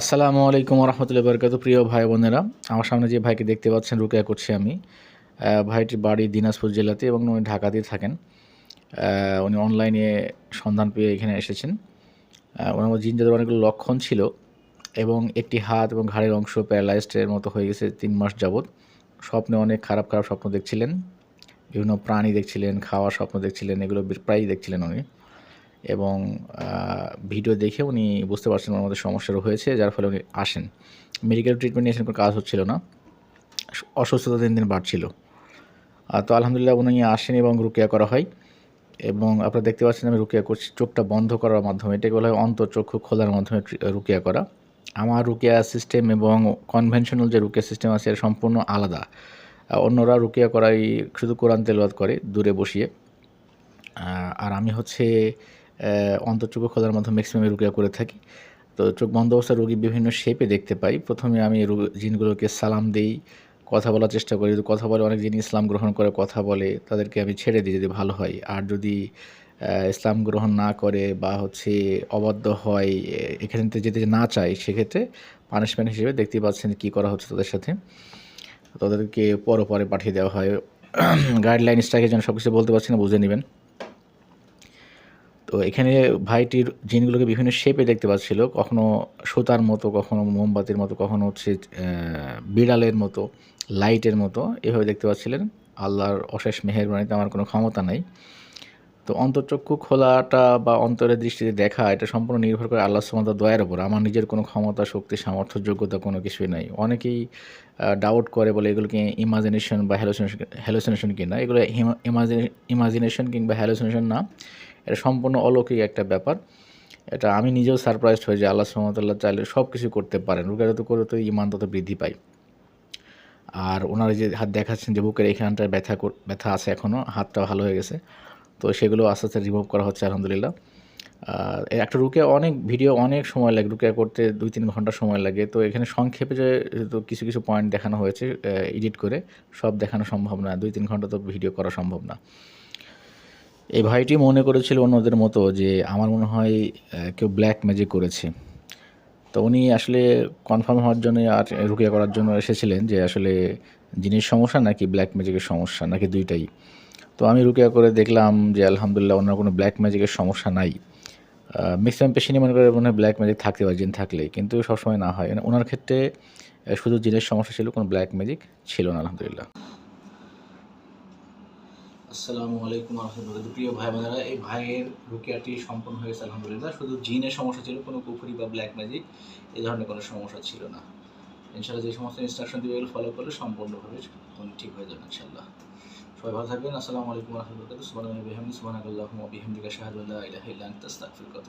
আসসালামু আলাইকুম রহমতুল্লাহ বরকাত প্রিয় ভাই বোনেরা। আমার সামনে যে ভাইকে দেখতে পাচ্ছেন, রুকেয়া করছি আমি। ভাইটির বাড়ি দিনাজপুর জেলাতে এবং উনি ঢাকাতেই থাকেন। উনি অনলাইনে সন্ধান পেয়ে এখানে এসেছেন। ওনার মধ্যে জিন জাদুর অনেকগুলো লক্ষণ ছিল এবং একটি হাত এবং ঘাড়ের অংশ প্যারালাইজডের মতো হয়ে গেছে তিন মাস যাবৎ। স্বপ্নে অনেক খারাপ খারাপ স্বপ্ন দেখছিলেন। বিভিন্ন প্রাণী দেখছিলেন, খাওয়ার স্বপ্ন দেখছিলেন, এগুলো প্রায়ই দেখছিলেন উনি। এবং ভিডিও দেখে উনি বুঝতে পারছেন মধ্যে সমস্যা হয়েছে, যার ফলে উনি আসেন। মেডিকেল ট্রিটমেন্ট নিয়েছেন কোনো কাজ হচ্ছিল না। অসুস্থতা দিন দিন বাড়ছিল। তো আলহামদুলিল্লাহ উনি আসেন এবং রুকিয়া করা হয়। এবং আপনারা দেখতে পাচ্ছেন আমি রুকিয়া করছি, চোখটা বন্ধ করার মাধ্যমে। এটাকে বলা হয় অন্তর্চক্ষু খোলার মাধ্যমে রুকিয়া করা। আমার রুকিয়া সিস্টেম এবং কনভেনশনাল যে রুকিয়া সিস্টেম আছে, এর সম্পূর্ণ আলাদা। অন্যরা রুকিয়া করাই শুধু কোরআন তেলবাদ করে, দূরে বসিয়ে। আর আমি হচ্ছে আহ, অন্তর্চক্ষু খোলার মাধ্যমে ম্যাক্সিমাম রুকিয়া করে থাকি। তো চোখ বন্ধ অবস্থায় রোগী বিভিন্ন শেপে দেখতে পাই। প্রথমে আমি জিনগুলোকে সালাম দিই কথা বলার চেষ্টা করি। যদি কথা বলে অনেক জিন ইসলাম গ্রহণ করে কথা বলে তাদেরকে আমি ছেড়ে দিই যদি ভালো হয়। আর যদি ইসলাম গ্রহণ না করে বা হচ্ছে অবাধ্য হয় এখান থেকে যেতে না চায় সেক্ষেত্রে পানিশমেন্ট হিসেবে দেখতে পাচ্ছেন কী করা হচ্ছে তাদের সাথে। তাদেরকে পরপরে পাঠিয়ে দেওয়া হয়। গাইডলাইন স্ট্রাইকের জন্য সব কিছু বলতে পারছি না বুঝে নেবেন। তো এখানে ভাইটির জিনগুলোকে বিভিন্ন শেপে দেখতে পাচ্ছিল। কখনো সুতার মতো, কখনো মোমবাতির মতো, কখনো হচ্ছে বিড়ালের মতো, লাইটের মতো এভাবে দেখতে পাচ্ছিলেন। আল্লাহর অশেষ মেহেরবানিতে আমার কোনো ক্ষমতা নাই। তো অন্তর্চক্ষু খোলাটা বা অন্তরের দৃষ্টিতে দেখা, এটা সম্পূর্ণ নির্ভর করে আল্লাহ সুমতার দয়ার উপর। আমার নিজের কোনো ক্ষমতা, শক্তি, সামর্থ্য, যোগ্যতা কোনো কিছুই নাই। অনেকেই ডাউট করে বলে এগুলোকে ইমাজিনেশন বা হ্যালোসিনেশন হ্যালোসিনেশন কিনা। এগুলো ইমাজিনেশন কিংবা হ্যালোসিনেশন না। এটা সম্পূর্ণ অলৌকিক একটা ব্যাপার। এটা আমি নিজেও সারপ্রাইজড হয়ে যে আল্লাহ সুমতাল্লাহ চাইলে সব কিছু করতে পারেন। রুগা যত করে তো ইমান তত বৃদ্ধি পায়। আর ওনারা যে হাত দেখাচ্ছেন যে বুকের এখানটায় ব্যথা ব্যথা আছে এখনও হাতটা ভালো হয়ে গেছে। তো সেগুলো আস্তে আস্তে রিমুভ করা হচ্ছে আলহামদুলিল্লাহ। একটা রুকিয়া অনেক ভিডিও অনেক সময় লাগে রুকিয়া করতে দুই তিন ঘণ্টা সময় লাগে। তো এখানে সংক্ষেপে যে তো কিছু কিছু পয়েন্ট দেখানো হয়েছে এডিট করে সব দেখানো সম্ভব না, দুই তিন ঘণ্টা তো ভিডিও করা সম্ভব না। এই ভাইটি মনে করেছিল অন্যদের মতো যে আমার মনে হয় কেউ ব্ল্যাক ম্যাজিক করেছে। তো উনি আসলে কনফার্ম হওয়ার জন্য আর রুকিয়া করার জন্য এসেছিলেন যে আসলে জিনিস সমস্যা নাকি ব্ল্যাক ম্যাজিকের সমস্যা, নাকি দুইটাই। তো আমি রুকিয়া করে দেখলাম যে আলহামদুলিল্লাহ ওনার কোনো ব্ল্যাক ম্যাজিকের সমস্যা নাই। ম্যাক্সিমাম পেশেন্টই মনে করে মনে হয় ব্ল্যাক ম্যাজিক থাকতে পারে জিন থাকলে। কিন্তু সবসময় না হয়। ওনার ক্ষেত্রে শুধু জিনের সমস্যা ছিল, কোনো ব্ল্যাক ম্যাজিক ছিল না, আলহামদুলিল্লাহ। আসসালামু আলাইকুম আলহামদুলিল্লাহ প্রিয় ভাই বোনেরা এই ভাইয়ের রুকিয়াটি সম্পন্ন হয়েছে আলহামদুলিল্লাহ। শুধু জিনের সমস্যা ছিল, কোনো কুফুরি বা ব্ল্যাক ম্যাজিক এই ধরনের কোনো সমস্যা ছিল না। ইনশাল্লাহ যে সমস্ত ইনস্ট্রাকশন দিয়ে ফলো করলে সম্পূর্ণভাবে ঠিক হয়ে যাবেন ইনশাল্লাহ সবাই ভালো থাকবেন, আসসালামু আলাইকুম রহমতুল্লাহ সুবাহ বিহামদি সুবাহ আল্লাহ বিহামদিকা শাহাদুল্লাহ ইলাহা ইল্লা তাস্তাকফির কত